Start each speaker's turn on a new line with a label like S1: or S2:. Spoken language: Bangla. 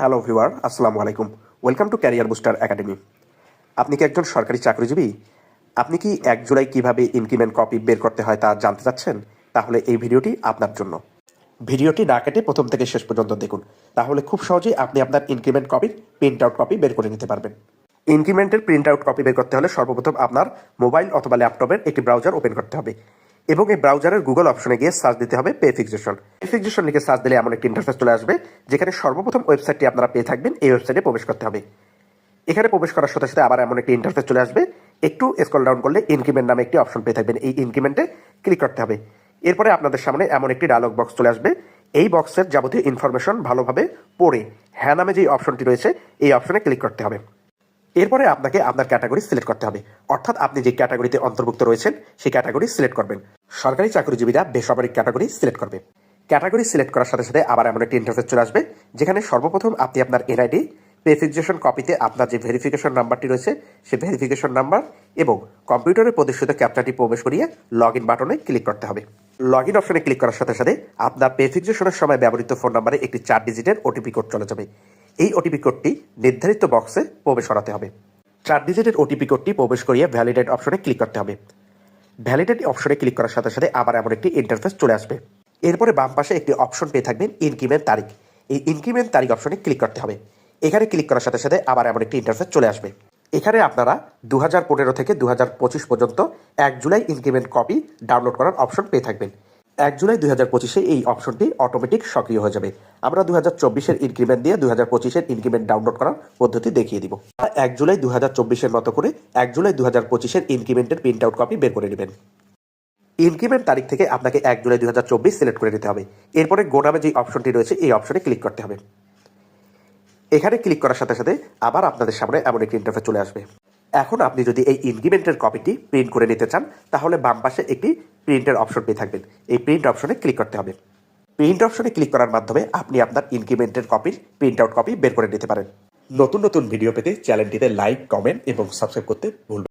S1: হ্যালো ভিউয়ার আসসালামু আলাইকুম welcome to career booster academy আপনি কি একজন সরকারি চাকরিজীবী? আপনি কি এক জুলাই কীভাবে ইনক্রিমেন্ট কপি বের করতে হয় তা জানতে চাচ্ছেন? তাহলে এই ভিডিওটি আপনার জন্য। ভিডিওটি না কেটে প্রথম থেকে শেষ পর্যন্ত দেখুন। তাহলে খুব সহজেই আপনি আপনার ইনক্রিমেন্ট কপির প্রিন্ট আউট কপি বের করে নিতে পারবেন। ইনক্রিমেন্টের প্রিন্ট আউট কপি বের করতে হলে সর্বপ্রথম আপনার মোবাইল অথবা ল্যাপটপের একটি ব্রাউজার ওপেন করতে হবে। এবং এই ব্রাউজারের গুগল অপশনে গিয়ে সার্চ দিতে হবে পে ফিক্সেশন পে ফিক্সেশন লিখে সার্চ দিলে এমন একটি ইন্টারফেস চলে আসবে, যেখানে সর্বপ্রথম ওয়েবসাইটটি আপনারা পেয়ে থাকবেন, এই ওয়েবসাইটে প্রবেশ করতে হবে। এখানে প্রবেশ করার সাথে সাথে আবার এমন একটি ইন্টারফেস চলে আসবে, একটু স্কল ডাউন করলে ইনক্রিমেন্ট নামে একটি অপশন পেয়ে থাকবেন, এই ইনক্রিমেন্টে ক্লিক করতে হবে। এরপরে আপনাদের সামনে এমন একটি ডায়লগ বক্স চলে আসবে, এই বক্সের যাবতীয় ইনফরমেশন ভালোভাবে পড়ে হ্যাঁ নামে যে অপশনটি রয়েছে, এই অপশনে ক্লিক করতে হবে। এরপরে আপনাকে আপনার ক্যাটাগরি সিলেক্ট করতে হবে, অর্থাৎ আপনি যে ক্যাটাগরিতে অন্তর্ভুক্ত রয়েছেন, সেই ক্যাটাগরি সিলেক্ট করবেন। সরকারি চাকরিজীবীরা বেসরকারি ক্যাটাগরি সিলেক্ট করবে। ক্যাটাগরি সিলেক্ট করার সাথে সাথে আবার এমন একটি ইন্টারফেস চলে আসবে, যেখানে সর্বপ্রথম আপনি আপনার এনআইডি ভেরিফিকেশন কপিতে আপনার যে ভেরিফিকেশন নাম্বারটি রয়েছে, সেই ভেরিফিকেশন নাম্বার এবং কম্পিউটারে প্রদর্শিত ক্যাপচারটি প্রবেশ করিয়ে লগ ইন বাটনে ক্লিক করতে হবে। লগ ইন অপশনে ক্লিক করার সাথে সাথে আপনার ভেরিফিকেশনের সময় ব্যবহৃত ফোন নাম্বারে একটি চার ডিজিটের ওটিপি কোড চলে যাবে। এই ওটিপি কোডটি নির্ধারিত বক্সে প্রবেশ করাতে হবে। চার ডিজিটের ওটিপি কোডটি প্রবেশ করিয়ে ভ্যালিডেট অপশনে ক্লিক করতে হবে। ভ্যালিডেট অপশনে ক্লিক করার সাথে সাথে আবার এমন একটি ইন্টারফেস চলে আসবে। এরপরে বাম পাশে একটি অপশন পেয়ে থাকবেন ইনক্রিমেন্ট তারিখ। এই ইনক্রিমেন্ট তারিখ অপশনে ক্লিক করতে হবে। এখানে ক্লিক করার সাথে সাথে আবার এমন একটি ইন্টারফেস চলে আসবে। এখানে আপনারা দু হাজার পনেরো থেকে দু হাজার পঁচিশ পর্যন্ত এক জুলাই ইনক্রিমেন্ট কপি ডাউনলোড করার অপশন পেয়ে থাকবেন। এক জুলাই দুই হাজার পঁচিশে এই অপশনটি অটোমেটিক সক্রিয় হয়ে যাবে। আমরা দু হাজার চব্বিশের ইনক্রিমেন্ট দিয়ে দু হাজার পঁচিশের ইনক্রিমেন্ট ডাউনলোড করার পদ্ধতি দেখিয়ে দিব। এক জুলাই দু হাজার চব্বিশের মতো করে এক জুলাই দু হাজার পঁচিশের ইনক্রিমেন্টের প্রিন্ট আউট কপি বের করে নেবেন। ইনক্রিমেন্ট তারিখ থেকে আপনাকে এক জুলাই দুই হাজার চব্বিশ সিলেক্ট করে নিতে হবে। এরপরে গো নামে যে অপশনটি রয়েছে, এই অপশনে ক্লিক করতে হবে। এখানে ক্লিক করার সাথে সাথে আবার আপনাদের সামনে এমন একটি ইন্টারফেস চলে আসবে। এখন আপনি যদি এই ইনক্রিমেন্টের কপিটি প্রিন্ট করে নিতে চান, তাহলে বাম পাশে একটি প্রিন্টের অপশন পেয়ে থাকবেন। এই প্রিন্ট অপশনে ক্লিক করতে হবে। প্রিন্ট অপশনে ক্লিক করার মাধ্যমে আপনি আপনার ইনক্রিমেন্টের কপির প্রিন্ট আউট কপি বের করে নিতে পারেন। নতুন নতুন ভিডিও পেতে চ্যানেলটিতে লাইক কমেন্ট এবং সাবস্ক্রাইব করতে ভুলবেন।